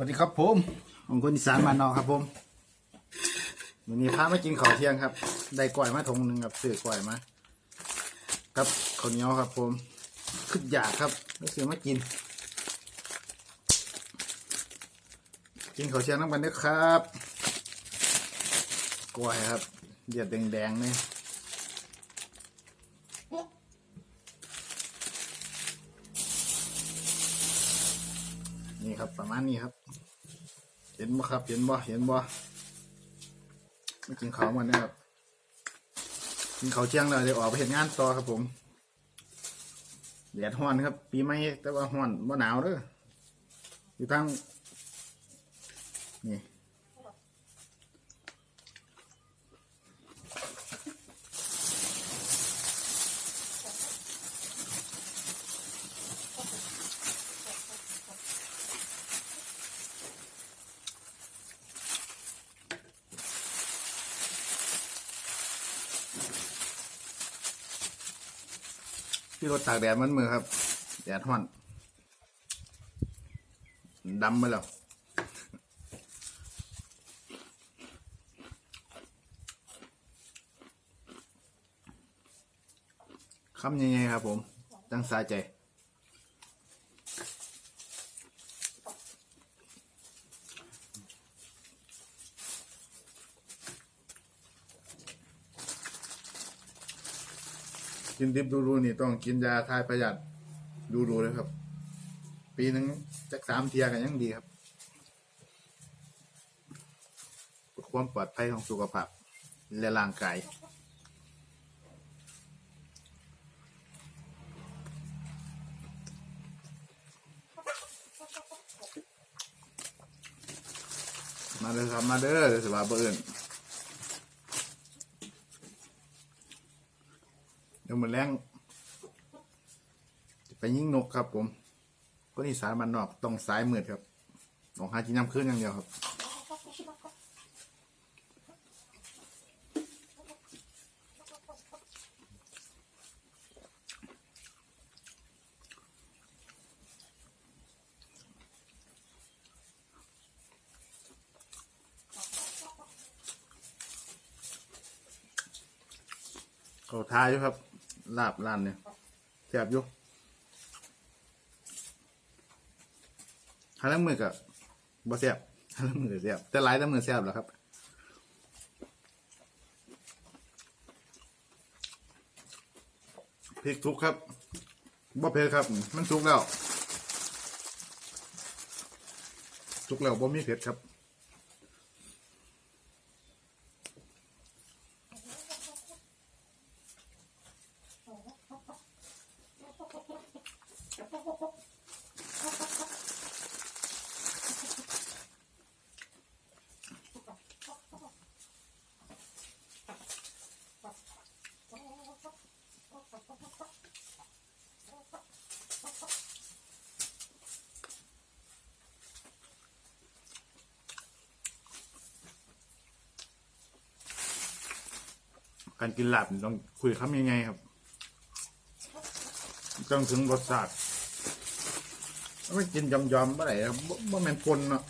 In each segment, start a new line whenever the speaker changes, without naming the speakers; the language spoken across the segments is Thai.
วัสดีครับผมของคนอีสานมานนอกครับผมวันนี้พามากินข้าวเที่ยงครับ ได้กล้วยมาถงหนึ่งครับซื้อกล้วยมากับข้าวเหนียวครับผมขึ้นอยากครับแล้วซื้อมากิน กินข้าวเที่ยงน้ำกันด้วยครับกล้วยครับเดือดแดงๆเนี่ยนี่ครับประมาณนี้ครับ เห็นบ่ครับ เห็นบ่เห็นบ่ไม่กินข้าวมันนะครับ กินข้าวเที่ยงแล้วเดี๋ยวออกไปเห็นงานต่อครับผมแดดห้อนครับ ปีใหม่แต่ว่าห้อนบ่หนาวเด้ออยู่ทางนี่ พี่รถตากแดดมันมือครับ แดดฮ้อนดำไปแล้วคำยังไงครับผมตั้งสาใจ กินดิบดูดูนี่ต้องกินยาทายประหยัดดูดูเลยครับ ปีหนึ่งจักสามเทียกันยังดีครับ ความปลอดภัยของสุขภาพและร่างกายมาเลยครับมาเด้อเดี๋ยวสิว่าเบิ่น ดี๋ยวมันแรงจะไปยิงนกครับ ผมก็นี่สารมันนอกต้องสายมืดครับต้องหากินน้ำขึ้นอย่างเดียวครับเขาทายอยู่ครับ ลาบร้านเนี่ยแซ่บอยู่ถ้าล้างมือกับบ่แซ่บถ้าล้างมือแซ่บแต่หลายล้างมือแซ่บแล้วครับพริกทุกครับบ่เผ็ดครับ มันสุกแล้วสุกแล้วบ่มีเผ็ดครับ การกินหลาบต้องคุยคำยังไงครับ ต้องถึงรสชาติ ไม่กินยอมๆเมื่อไหร่ครับบ่บ่แม่นปนเนาะ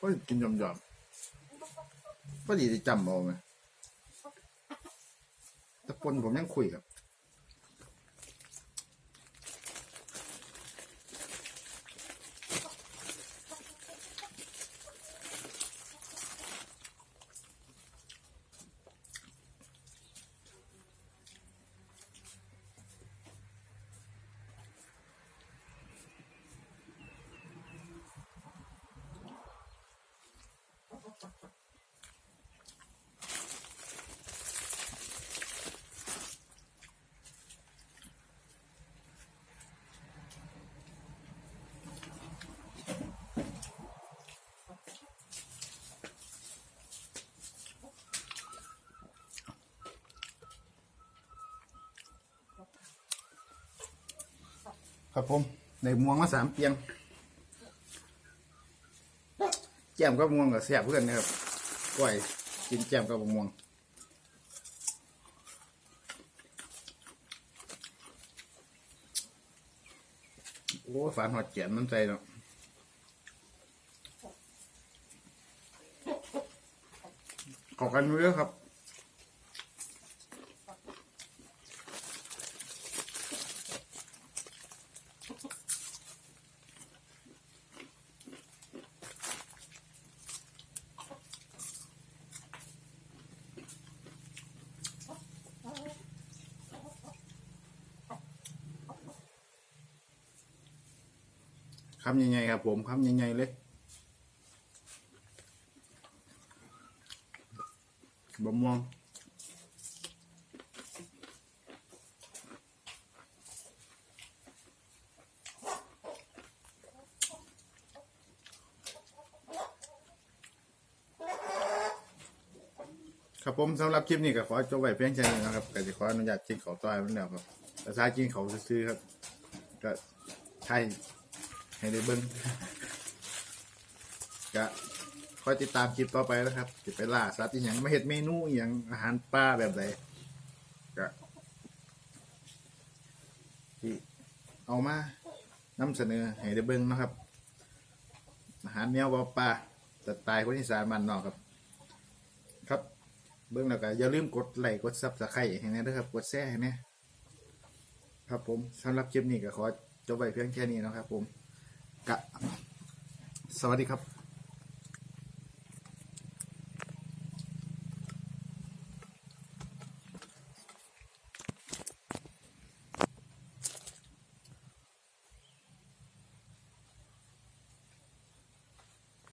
ก็กินยอมๆก็ดีจะจำเอาไงแต่ปนผมยังคุยครับ ครับผมในม่วงมาสามเตียงแจ่มกับม่วงกับแซ่บเพื่อนนะครับก้อยกินแจ่มกับม่วงโอ้ฝานหอดแกนมันใจเนาะขอกันเยอะครับ คำยังไงครับผมคำยังไงเลยบะม่วงครับผมสำหรับคลิปนี้ก็ขอจบไว้เพียงแค่นี้นะครับก็จะขออนุญาตกินเขาต้อยมันแล้วครับแต่ถ้ากินเขาซื้อครับ ก็ใช่ ให้ได้เบิ้งก็คอยติดตามคลิปต่อไปนะครับจะไปล่าสัตว์อย่างมาเห็ดเมนูอย่างอาหารป่าแบบใดก็ที่เอามานำเสนอให้ได้เบิ้งนะครับ อาหารแนวป่าสไตล์คนอีสานบ้านนอกครับ ครับเบิ้งแล้วก็อย่าลืมกดไลค์กดซับสไครต์ให้น่ด้วยครับ กดแชร์ให้แน่ครับผมสำหรับคลิปนี้ก็ขอจบไว้เพียงแค่นี้นะครับผม กะ สวัสดีครับ